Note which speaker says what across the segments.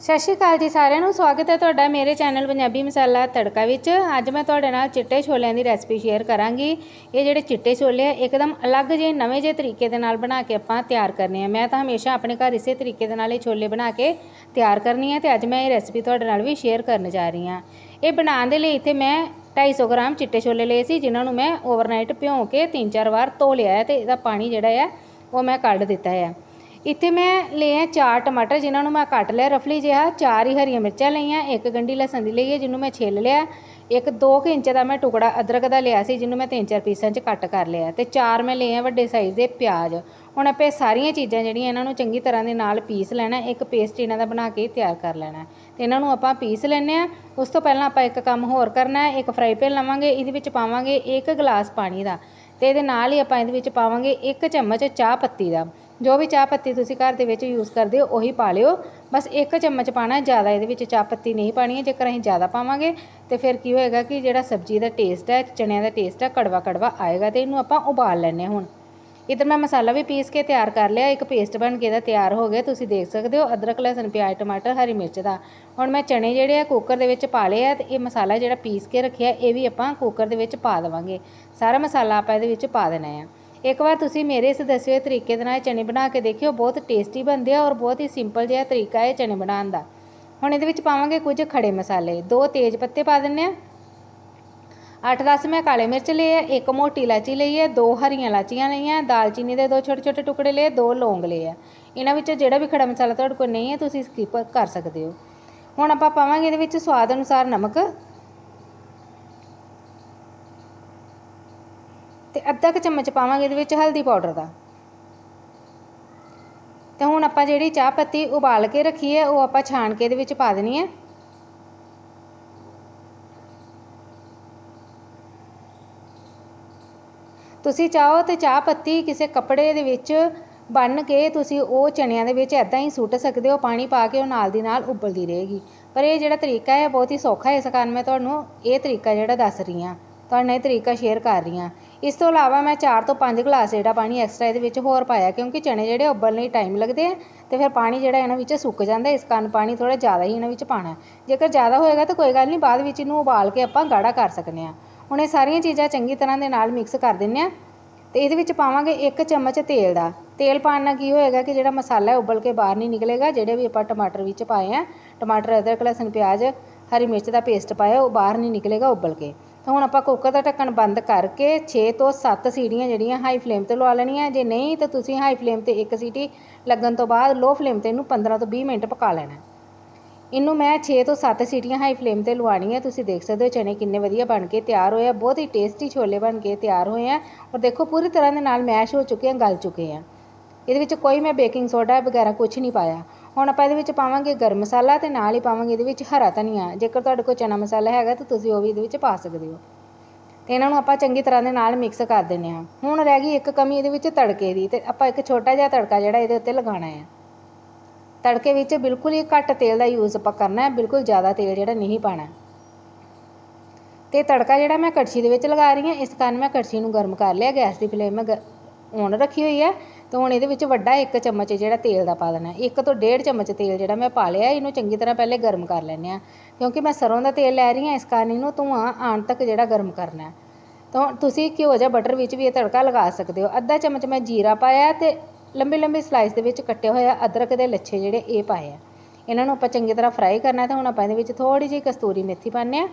Speaker 1: ਸਤਿ ਸ਼੍ਰੀ ਅਕਾਲ ਜੀ ਸਾਰਿਆਂ ਨੂੰ। ਸਵਾਗਤ ਹੈ ਤੁਹਾਡਾ ਮੇਰੇ ਚੈਨਲ ਪੰਜਾਬੀ ਮਸਾਲਾ ਤੜਕਾ ਵਿੱਚ। ਅੱਜ ਮੈਂ ਤੁਹਾਡੇ ਨਾਲ ਚਿੱਟੇ ਛੋਲਿਆਂ ਦੀ ਰੈਸਪੀ ਸ਼ੇਅਰ ਕਰਾਂਗੀ। ਇਹ ਜਿਹੜੇ ਚਿੱਟੇ ਛੋਲੇ ਆ, ਇੱਕਦਮ ਅਲੱਗ ਜਿਹੇ, ਨਵੇਂ ਜਿਹੇ ਤਰੀਕੇ ਦੇ ਨਾਲ ਬਣਾ ਕੇ ਆਪਾਂ ਤਿਆਰ ਕਰਨੇ ਆ। ਮੈਂ ਤਾਂ ਹਮੇਸ਼ਾ ਆਪਣੇ ਘਰ ਇਸੇ ਤਰੀਕੇ ਦੇ ਨਾਲ ਇਹ ਛੋਲੇ ਬਣਾ ਕੇ ਤਿਆਰ ਕਰਨੀ ਆ ਤੇ ਅੱਜ ਮੈਂ ਇਹ ਰੈਸਪੀ ਤੁਹਾਡੇ ਨਾਲ ਵੀ ਸ਼ੇਅਰ ਕਰਨ ਜਾ ਰਹੀ ਹਾਂ ਇਹ ਬਣਾਉਣ ਦੇ ਲਈ ਇੱਥੇ ਮੈਂ 250 ਗ੍ਰਾਮ ਚਿੱਟੇ ਛੋਲੇ ਲਏ ਸੀ, ਜਿਨ੍ਹਾਂ ਨੂੰ ਮੈਂ ਓਵਰਨਾਈਟ ਭਿਉਂ ਕੇ ਤਿੰਨ ਚਾਰ ਵਾਰ ਧੋ ਲਿਆ ਹੈ ਤੇ ਇਹਦਾ ਪਾਣੀ ਜਿਹੜਾ ਆ, ਉਹ ਮੈਂ ਕੱਢ ਦਿੱਤਾ ਹੈ ਇੱਥੇ ਮੈਂ ਲਏ ਆ ਚਾਰ ਟਮਾਟਰ, ਜਿਨ੍ਹਾਂ ਨੂੰ ਮੈਂ ਕੱਟ ਲਿਆ ਰਫਲੀ ਜਿਹਾ, ਚਾਰ ਹੀ ਹਰੀਆਂ ਮਿਰਚਾਂ ਲਈਆਂ, ਇੱਕ ਗੰਢੀ ਲਸਣ ਦੀ ਲਈ ਹੈ, ਜਿਹਨੂੰ ਮੈਂ ਛਿੱਲ ਲਿਆ, ਇੱਕ 2 ਇੰਚ ਦਾ ਮੈਂ ਟੁਕੜਾ ਅਦਰਕ ਦਾ ਲਿਆ ਸੀ, ਜਿਹਨੂੰ ਮੈਂ ਤਿੰਨ ਚਾਰ ਪੀਸਾਂ 'ਚ ਕੱਟ ਕਰ ਲਿਆ, ਤੇ ਚਾਰ ਮੈਂ ਲਏ ਆ ਵੱਡੇ ਸਾਈਜ਼ ਦੇ ਪਿਆਜ਼। ਹੁਣ ਆਪਾਂ ਇਹ ਸਾਰੀਆਂ ਚੀਜ਼ਾਂ ਜਿਹੜੀਆਂ ਇਹਨਾਂ ਨੂੰ ਚੰਗੀ ਤਰ੍ਹਾਂ ਦੇ ਨਾਲ ਪੀਸ ਲੈਣਾ, ਇੱਕ ਪੇਸਟ ਇਹਨਾਂ ਦਾ ਬਣਾ ਕੇ ਤਿਆਰ ਕਰ ਲੈਣਾ। ਤੇ ਇਹਨਾਂ ਨੂੰ ਆਪਾਂ ਪੀਸ ਲੈਣੇ ਆ, ਉਸ ਤੋਂ ਪਹਿਲਾਂ ਆਪਾਂ ਇੱਕ ਕੰਮ ਹੋਰ ਕਰਨਾ ਹੈ ਇੱਕ ਫਰਾਈ ਪੈਨ ਲਵਾਂਗੇ, ਇਹਦੇ ਵਿੱਚ ਪਾਵਾਂਗੇ ਇੱਕ ਗਲਾਸ ਪਾਣੀ ਦਾ, ਤੇ ਇਹਦੇ ਨਾਲ ਹੀ ਆਪਾਂ ਇਹਦੇ ਵਿੱਚ ਪਾਵਾਂਗੇ ਇੱਕ ਚਮਚ ਚਾਹ ਪੱਤੀ ਦਾ। ਜੋ ਵੀ ਚਾਹ ਪੱਤੀ ਤੁਸੀਂ ਘਰ ਦੇ ਵਿੱਚ ਯੂਜ਼ ਕਰਦੇ ਹੋ, ਉਹੀ ਪਾ ਲਿਓ। ਬਸ ਇੱਕ ਚਮਚ ਪਾਣਾ ਜ਼ਿਆਦਾ ਇਹਦੇ ਵਿੱਚ ਚਾਹ ਪੱਤੀ ਨਹੀਂ ਪਾਣੀ ਹੈ, ਜੇਕਰ ਅਸੀਂ ਜ਼ਿਆਦਾ ਪਾਵਾਂਗੇ, ਤੇ ਫਿਰ ਕੀ ਹੋਏਗਾ ਕਿ ਜਿਹੜਾ ਸਬਜ਼ੀ ਦਾ ਟੇਸਟ ਹੈ, ਚਣਿਆਂ ਦਾ ਟੇਸਟ ਹੈ ਕੜਵਾ ਕੜਵਾ ਆਏਗਾ ਤੇ ਇਹਨੂੰ ਆਪਾਂ ਉਬਾਲ ਲੈਣੇ ਹੁਣ। ਇੱਧਰ ਮੈਂ ਮਸਾਲਾ ਵੀ ਪੀਸ ਕੇ ਤਿਆਰ ਕਰ ਲਿਆ, ਇੱਕ ਪੇਸਟ ਬਣ ਕੇ ਇਹਦਾ ਤਿਆਰ ਹੋ ਗਿਆ, ਤੁਸੀਂ ਦੇਖ ਸਕਦੇ ਹੋ, ਅਦਰਕ, ਲਸਣ, ਪਿਆਜ਼, ਟਮਾਟਰ, ਹਰੀ ਮਿਰਚ ਦਾ। ਹੁਣ ਮੈਂ ਚਣੇ ਜਿਹੜੇ ਆ ਕੁੱਕਰ ਦੇ ਵਿੱਚ ਪਾ ਲਏ ਆ, ਤੇ ਇਹ ਮਸਾਲਾ ਜਿਹੜਾ ਪੀਸ ਕੇ ਰੱਖਿਆ, ਇਹ ਵੀ ਆਪਾਂ ਕੁੱਕਰ ਦੇ ਵਿੱਚ ਪਾ ਦੇਵਾਂਗੇ। ਸਾਰਾ ਮਸਾਲਾ ਆਪਾਂ ਇਹਦੇ ਵਿੱਚ ਪਾ ਦੇਣਾ ਆ। ਇੱਕ ਵਾਰ ਤੁਸੀਂ ਮੇਰੇ ਇਸ ਦੱਸੇ ਹੋਏ ਤਰੀਕੇ ਦੇ ਨਾਲ ਚਨੇ ਬਣਾ ਕੇ ਦੇਖਿਓ, ਬਹੁਤ ਟੇਸਟੀ ਬਣਦੇ ਆ ਔਰ ਬਹੁਤ ਹੀ ਸਿੰਪਲ ਜਿਹਾ ਤਰੀਕਾ ਹੈ ਚਨੇ ਬਣਾਉਣ ਦਾ। ਹੁਣ ਇਹਦੇ ਵਿੱਚ ਪਾਵਾਂਗੇ ਕੁਝ ਖੜੇ ਮਸਾਲੇ। ਦੋ ਤੇਜ਼ ਪੱਤੇ ਪਾ ਦਿੰਨੇ ਆ। 8-10 ਮੈਂ ਕਾਲੇ ਮਿਰਚ ਲਏ ਆ, ਇੱਕ ਮੋਟੀ ਇਲਾਚੀ ਲਈ ਹੈ ਦੋ ਹਰੀਆਂ ਇਲਾਚੀਆਂ ਲਈਆਂ, ਦਾਲਚੀਨੀ ਦੇ ਦੋ ਛੋਟੇ ਛੋਟੇ ਟੁਕੜੇ ਲਏ, ਦੋ ਲੌਂਗ ਲਏ ਆ। ਇਹਨਾਂ ਵਿੱਚੋਂ ਜਿਹੜਾ ਵੀ ਖੜਾ ਮਸਾਲਾ ਤੁਹਾਡੇ ਕੋਲ ਨਹੀਂ ਹੈ, ਤੁਸੀਂ ਸਕਿਪ ਕਰ ਸਕਦੇ ਹੋ। ਹੁਣ ਆਪਾਂ ਪਾਵਾਂਗੇ ਇਹਦੇ ਵਿੱਚ ਸਵਾਦ ਅਨੁਸਾਰ ਨਮਕ। ਅੱਧਾ ਕੁ ਚਮਚ ਪਾਵਾਂਗੇ ਇਹਦੇ ਵਿੱਚ ਹਲਦੀ ਪਾਊਡਰ ਦਾ। ਤੇ ਹੁਣ ਆਪਾਂ ਜਿਹੜੀ ਚਾਹ ਪੱਤੀ ਉਬਾਲ ਕੇ ਰੱਖੀ ਹੈ, ਉਹ ਆਪਾਂ ਛਾਣ ਕੇ ਇਹਦੇ ਵਿੱਚ ਪਾ ਦੇਣੀ ਹੈ। ਤੁਸੀਂ ਚਾਹੋ ਤੇ ਚਾਹ ਪੱਤੀ ਕਿਸੇ ਕੱਪੜੇ ਦੇ ਵਿੱਚ ਬੰਨ ਕੇ ਤੁਸੀਂ ਉਹ ਚਣਿਆਂ ਦੇ ਵਿੱਚ ਐਦਾਂ ਹੀ ਸੁੱਟ ਸਕਦੇ ਹੋ, ਪਾਣੀ ਪਾ ਕੇ ਉਹ ਨਾਲ ਦੀ ਨਾਲ ਉਬਲਦੀ ਰਹੇਗੀ। ਪਰ ਇਹ ਜਿਹੜਾ ਤਰੀਕਾ ਹੈ, ਬਹੁਤ ਹੀ ਸੌਖਾ ਹੈ ਇਸ ਕਾਰਨ ਮੈਂ ਤੁਹਾਨੂੰ ਇਹ ਤਰੀਕਾ ਜਿਹੜਾ ਦੱਸ ਰਹੀ ਹਾਂ। ਤੁਹਾਡੇ ਨਾਲ ਇਹ ਤਰੀਕਾ ਸ਼ੇਅਰ ਕਰ ਰਹੀ ਹਾਂ। ਇਸ ਤੋਂ ਇਲਾਵਾ ਮੈਂ 4 ਤੋਂ 5 ਗਲਾਸ ਜਿਹੜਾ ਪਾਣੀ ਐਕਸਟਰਾ ਇਹਦੇ ਵਿੱਚ ਹੋਰ ਪਾਇਆ, ਕਿਉਂਕਿ ਚਣੇ ਜਿਹੜੇ ਉਬਲਣ ਲਈ ਟਾਈਮ ਲੱਗਦੇ ਆ ਤੇ ਫਿਰ ਪਾਣੀ ਜਿਹੜਾ ਇਹਨਾਂ ਵਿੱਚ ਸੁੱਕ ਜਾਂਦਾ, ਇਸ ਕਾਰਨ ਪਾਣੀ ਥੋੜਾ ਜ਼ਿਆਦਾ ਹੀ ਇਹਨਾਂ ਵਿੱਚ ਪਾਣਾ ਜੇਕਰ ਜ਼ਿਆਦਾ ਹੋਏਗਾ ਤਾਂ ਕੋਈ ਗੱਲ ਨਹੀਂ, ਬਾਅਦ ਵਿੱਚ ਇਹਨੂੰ ਉਬਾਲ ਕੇ ਆਪਾਂ ਗਾੜਾ ਕਰ ਸਕਦੇ ਹਾਂ। ਹੁਣ ਇਹ ਸਾਰੀਆਂ ਚੀਜ਼ਾਂ ਚੰਗੀ ਤਰ੍ਹਾਂ ਦੇ ਨਾਲ ਮਿਕਸ ਕਰ ਦਿੰਨੇ ਆ ਤੇ ਇਹਦੇ ਵਿੱਚ ਪਾਵਾਂਗੇ ਇੱਕ ਚਮਚ ਤੇਲ ਦਾ। ਤੇਲ ਪਾਉਣ ਨਾਲ ਕੀ ਹੋਏਗਾ ਕਿ ਜਿਹੜਾ ਮਸਾਲਾ ਹੈ ਉਬਲ ਕੇ ਬਾਹਰ ਨਹੀਂ ਨਿਕਲੇਗਾ, ਜਿਹੜੇ ਵੀ ਆਪਾਂ ਟਮਾਟਰ ਵਿੱਚ ਪਾਏ ਆ, ਟਮਾਟਰ, ਅਦਰਕ, ਲਸਣ, ਪਿਆਜ਼, ਹਰੀ ਮਿਰਚ ਦਾ ਪੇਸਟ ਪਾਇਆ, ਉਹ ਬਾਹਰ ਨਹੀਂ ਨਿਕਲੇਗਾ ਉਬਲ ਕੇ। ਤਾਂ ਹੁਣ ਆਪਾਂ ਕੁੱਕਰ ਦਾ ਢੱਕਣ ਬੰਦ ਕਰਕੇ 6 ਤੋਂ 7 ਸੀਟੀਆਂ ਜਿਹੜੀਆਂ ਹਾਈ ਫਲੇਮ ਤੇ ਲਵਾ ਲੈਣੀਆਂ ਜੇ ਨਹੀਂ, ਤਾਂ ਤੁਸੀਂ ਹਾਈ ਫਲੇਮ ਤੇ ਇੱਕ ਸੀਟੀ ਲੱਗਣ ਤੋਂ ਬਾਅਦ ਲੋ ਫਲੇਮ ਤੇ ਇਹਨੂੰ 15 ਤੋਂ 20 ਮਿੰਟ ਪਕਾ ਲੈਣਾ ਇਹਨੂੰ ਮੈਂ 6 ਤੋਂ 7 ਸੀਟੀਆਂ ਹਾਈ ਫਲੇਮ ਤੇ ਲਵਾਉਣੀ ਹੈ। ਤੁਸੀਂ ਦੇਖ ਸਕਦੇ ਹੋ ਚਨੇ ਕਿੰਨੇ ਵਧੀਆ ਬਣ ਕੇ ਤਿਆਰ ਹੋਏ ਆ। ਬਹੁਤ ਹੀ ਟੇਸਟੀ ਛੋਲੇ ਬਣ ਕੇ ਤਿਆਰ ਹੋਏ ਆ। ਔਰ ਦੇਖੋ, ਪੂਰੀ ਤਰ੍ਹਾਂ ਦੇ ਨਾਲ ਮੈਸ਼ ਹੋ ਚੁੱਕੇ ਆ, ਗਲ ਚੁੱਕੇ ਆ। ਇਹਦੇ ਵਿੱਚ ਕੋਈ ਮੈਂ ਬੇਕਿੰਗ ਸੋਡਾ ਵਗੈਰਾ ਕੁਝ ਨਹੀਂ ਪਾਇਆ। ਹੁਣ ਆਪਾਂ ਇਹਦੇ ਵਿੱਚ ਪਾਵਾਂਗੇ ਗਰਮ ਮਸਾਲਾ ਤੇ ਨਾਲ ਹੀ ਪਾਵਾਂਗੇ ਇਹਦੇ ਵਿੱਚ ਹਰਾ ਧਨੀਆ। ਜੇਕਰ ਤੁਹਾਡੇ ਕੋਲ ਚਨਾ ਮਸਾਲਾ ਹੈਗਾ ਤਾਂ ਤੁਸੀਂ ਉਹ ਵੀ ਇਹਦੇ ਵਿੱਚ ਪਾ ਸਕਦੇ ਹੋ। ਤੇ ਇਹਨਾਂ ਨੂੰ ਆਪਾਂ ਚੰਗੀ ਤਰ੍ਹਾਂ ਦੇ ਨਾਲ ਮਿਕਸ ਕਰ ਦਿੰਨੇ ਆ ਹੁਣ ਰਹਿ ਗਈ ਇੱਕ ਕਮੀ ਇਹਦੇ ਵਿੱਚ ਤੜਕੇ ਦੀ ਤੇ ਆਪਾਂ ਇੱਕ ਛੋਟਾ ਜਿਹਾ ਤੜਕਾ ਜਿਹੜਾ ਇਹਦੇ ਉੱਤੇ ਲਗਾਉਣਾ ਹੈ। ਤੜਕੇ ਵਿੱਚ ਬਿਲਕੁਲ ਹੀ ਘੱਟ ਤੇਲ ਦਾ ਯੂਜ਼ ਆਪਾਂ ਕਰਨਾ ਹੈ, ਬਿਲਕੁਲ ਜ਼ਿਆਦਾ ਤੇਲ ਜਿਹੜਾ ਨਹੀਂ ਪਾਣਾ ਤੇ ਤੜਕਾ ਜਿਹੜਾ ਮੈਂ ਕੜਛੀ ਦੇ ਵਿੱਚ ਲਗਾ ਰਹੀ ਹਾਂ, ਇਸ ਕਾਰਨ ਮੈਂ ਕੜਛੀ ਨੂੰ ਗਰਮ ਕਰ ਲਿਆ, ਗੈਸ ਦੀ ਫਲੇਮ ਮੈਂ ਔਨ ਰੱਖੀ ਹੋਈ ਹੈ। ਤੇ ਹੁਣ ਇਹਦੇ ਵਿੱਚ ਵੱਡਾ ਇੱਕ ਚਮਚ ਜਿਹੜਾ ਤੇਲ ਦਾ ਪਾ ਦੇਣਾ। ਇੱਕ ਤੋਂ ਡੇਢ ਚਮਚ ਤੇਲ ਜਿਹੜਾ ਮੈਂ ਪਾ ਲਿਆ, ਇਹਨੂੰ ਚੰਗੀ ਤਰ੍ਹਾਂ ਪਹਿਲੇ ਗਰਮ ਕਰ ਲੈਂਦੇ ਆ ਕਿਉਂਕਿ ਮੈਂ ਸਰੋਂ ਦਾ ਤੇਲ ਲੈ ਰਹੀ ਹਾਂ, ਇਸ ਕਾਰਨ ਇਹਨੂੰ ਧੂਆਂ ਆਣ ਤੱਕ ਜਿਹੜਾ ਗਰਮ ਕਰਨਾ ਤਾਂ ਤੁਸੀਂ ਘਿਓ ਜਾਂ ਬਟਰ ਵਿੱਚ ਵੀ ਇਹ ਤੜਕਾ ਲਗਾ ਸਕਦੇ ਹੋ। ਅੱਧਾ ਚਮਚ ਮੈਂ ਜੀਰਾ ਪਾਇਆ ਤੇ ਲੰਬੀ ਲੰਬੀ ਸਲਾਈਸ ਦੇ ਵਿੱਚ ਕੱਟੇ ਹੋਇਆ ਅਦਰਕ ਦੇ ਲੱਛੇ ਜਿਹੜੇ ਇਹ ਪਾਏ ਆ। ਇਹਨਾਂ ਨੂੰ ਆਪਾਂ ਚੰਗੀ ਤਰ੍ਹਾਂ ਫਰਾਈ ਕਰਨਾ ਤੇ ਹੁਣ ਆਪਾਂ ਇਹਦੇ ਵਿੱਚ ਥੋੜੀ ਜਿਹੀ ਕਸਤੂਰੀ ਮੇਥੀ ਪਾਉਂਦੇ ਆ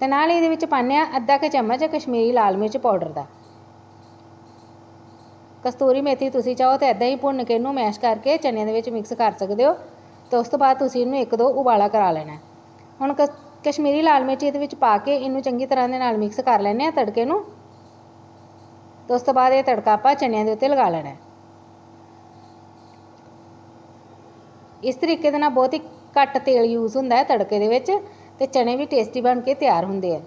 Speaker 1: ਤੇ ਨਾਲ ਹੀ ਇਹਦੇ ਵਿੱਚ ਪਾਉਂਦੇ ਆ ਅੱਧਾ ਕੁ ਚਮਚ ਕਸ਼ਮੀਰੀ ਲਾਲ ਮਿਰਚ ਪਾਊਡਰ ਦਾ। ਕਸਤੂਰੀ ਮੇਥੀ ਤੁਸੀਂ ਚਾਹੋ ਤਾਂ ਇਦਾਂ ਹੀ ਭੁੰਨ ਕੇ ਇਹਨੂੰ ਮੈਸ਼ ਕਰਕੇ ਚਨਿਆਂ ਦੇ ਵਿੱਚ ਮਿਕਸ ਕਰ ਸਕਦੇ ਹੋ ਤੇ ਉਸ ਤੋਂ ਬਾਅਦ ਤੁਸੀਂ ਇਹਨੂੰ ਇੱਕ ਦੋ ਉਬਾਲਾ ਕਰਾ ਲੈਣਾ ਹੁਣ ਕਸ਼ਮੀਰੀ ਲਾਲ ਮਿਰਚ ਇਹਦੇ ਵਿੱਚ ਪਾ ਕੇ ਇਹਨੂੰ ਚੰਗੀ ਤਰ੍ਹਾਂ ਦੇ ਨਾਲ ਮਿਕਸ ਕਰ ਲੈਣੇ ਆ ਤੜਕੇ ਨੂੰ ਤੇ ਉਸ ਤੋਂ ਬਾਅਦ ਇਹ ਤੜਕਾ ਆਪਾਂ ਚਨਿਆਂ ਦੇ ਉੱਤੇ ਲਗਾ ਲੈਣਾ ਇਸ ਤਰੀਕੇ ਦੇ ਨਾਲ ਬਹੁਤ ਹੀ ਘੱਟ ਤੇਲ ਯੂਜ਼ ਹੁੰਦਾ ਹੈ ਤੜਕੇ ਦੇ ਵਿੱਚ ਤੇ ਚਨੇ ਵੀ ਟੇਸਟੀ ਬਣ ਕੇ ਤਿਆਰ ਹੁੰਦੇ ਆ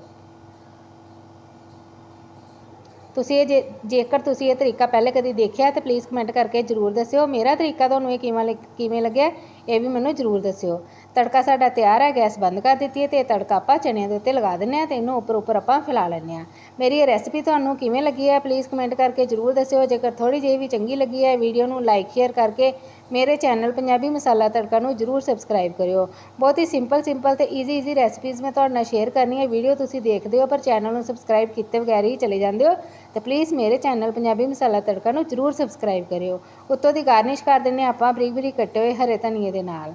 Speaker 1: ਤੁਸੀਂ ਇਹ ਜੇ ਜੇਕਰ ਤੁਸੀਂ ਇਹ ਤਰੀਕਾ ਪਹਿਲੇ ਕਦੀ ਦੇਖਿਆ ਤਾਂ ਪਲੀਜ਼ ਕਮੈਂਟ ਕਰਕੇ ਜਰੂਰ ਦੱਸਿਓ। ਮੇਰਾ ਤਰੀਕਾ ਤੁਹਾਨੂੰ ਇਹ ਕਿਵੇਂ ਕਿਵੇਂ ਲੱਗਿਆ, ਇਹ ਵੀ ਮੈਨੂੰ ਜਰੂਰ ਦੱਸਿਓ। ਤੜਕਾ ਸਾਡਾ ਤਿਆਰ ਹੈ, ਗੈਸ ਬੰਦ ਕਰ ਦਿੱਤੀ ਹੈ ਤੇ ਇਹ ਤੜਕਾ ਆਪਾਂ ਚਣਿਆਂ ਦੇ ਉੱਤੇ ਲਗਾ ਦਿੰਨੇ ਆ ਤੇ ਇਹਨੂੰ ਉੱਪਰ ਉੱਪਰ ਆਪਾਂ ਫੈਲਾ ਲੈਂਦੇ ਆ ਮੇਰੀ ਇਹ ਰੈਸਪੀ ਤੁਹਾਨੂੰ ਕਿਵੇਂ ਲੱਗੀ ਹੈ ਪਲੀਜ਼ ਕਮੈਂਟ ਕਰਕੇ ਜਰੂਰ ਦੱਸਿਓ। ਜੇਕਰ ਥੋੜੀ ਜਿਹੀ ਵੀ ਚੰਗੀ ਲੱਗੀ ਹੈ ਵੀਡੀਓ ਨੂੰ ਲਾਈਕ ਸ਼ੇਅਰ ਕਰਕੇ ਮੇਰੇ ਚੈਨਲ ਪੰਜਾਬੀ ਮਸਾਲਾ ਤੜਕਾ ਨੂੰ ਜਰੂਰ ਸਬਸਕ੍ਰਾਈਬ ਕਰਿਓ। ਬਹੁਤ ਹੀ ਸਿੰਪਲ ਸਿੰਪਲ ਤੇ ਈਜ਼ੀ ਈਜ਼ੀ ਰੈਸਪੀਜ਼ ਮੈਂ ਤੁਹਾਡੇ ਨਾਲ ਸ਼ੇਅਰ ਕਰਨੀ ਹੈ ਵੀਡੀਓ ਤੁਸੀਂ ਦੇਖਦੇ ਹੋ, ਪਰ ਚੈਨਲ ਨੂੰ ਸਬਸਕ੍ਰਾਈਬ ਕੀਤੇ ਬਗੈਰ ਹੀ ਚਲੇ ਜਾਂਦੇ ਹੋ। ਤੇ ਪਲੀਜ਼ ਮੇਰੇ ਚੈਨਲ ਪੰਜਾਬੀ ਮਸਾਲਾ ਤੜਕਾ ਨੂੰ ਜਰੂਰ ਸਬਸਕ੍ਰਾਈਬ ਕਰਿਓ। ਉੱਤੋਂ ਦੀ ਗਾਰਨਿਸ਼ ਕਰ ਦਿੰਨੇ ਆਪਾਂ ਬਰੀਕ ਬਰੀਕ ਕੱਟੇ ਹੋਏ ਹਰੇ ਧਨੀਏ ਦੇ ਨਾਲ।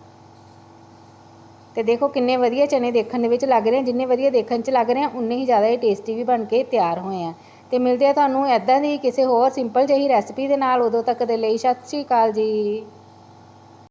Speaker 1: ਤੇ ਦੇਖੋ ਕਿੰਨੇ ਵਧੀਆ ਚਨੇ ਦੇਖਣ ਦੇ ਵਿੱਚ ਲੱਗ ਰਹੇ ਜਿੰਨੇ ਵਧੀਆ ਦੇਖਣ 'ਚ ਲੱਗ ਰਹੇ ਆ, ਉਨੇ ਹੀ ਜ਼ਿਆਦਾ ਇਹ ਟੇਸਟੀ ਵੀ ਬਣ ਕੇ ਤਿਆਰ ਹੋਏ ਆ। ਤੇ ਮਿਲਦੇ ਆ ਤੁਹਾਨੂੰ ਐਦਾਂ ਦੀ ਕਿਸੇ ਹੋਰ ਸਿੰਪਲ ਜਿਹੀ ਰੈਸਪੀ ਦੇ ਨਾਲ। ਉਦੋਂ ਤੱਕ ਦੇ ਲਈ ਸਤਿ ਸ਼੍ਰੀ ਅਕਾਲ ਜੀ।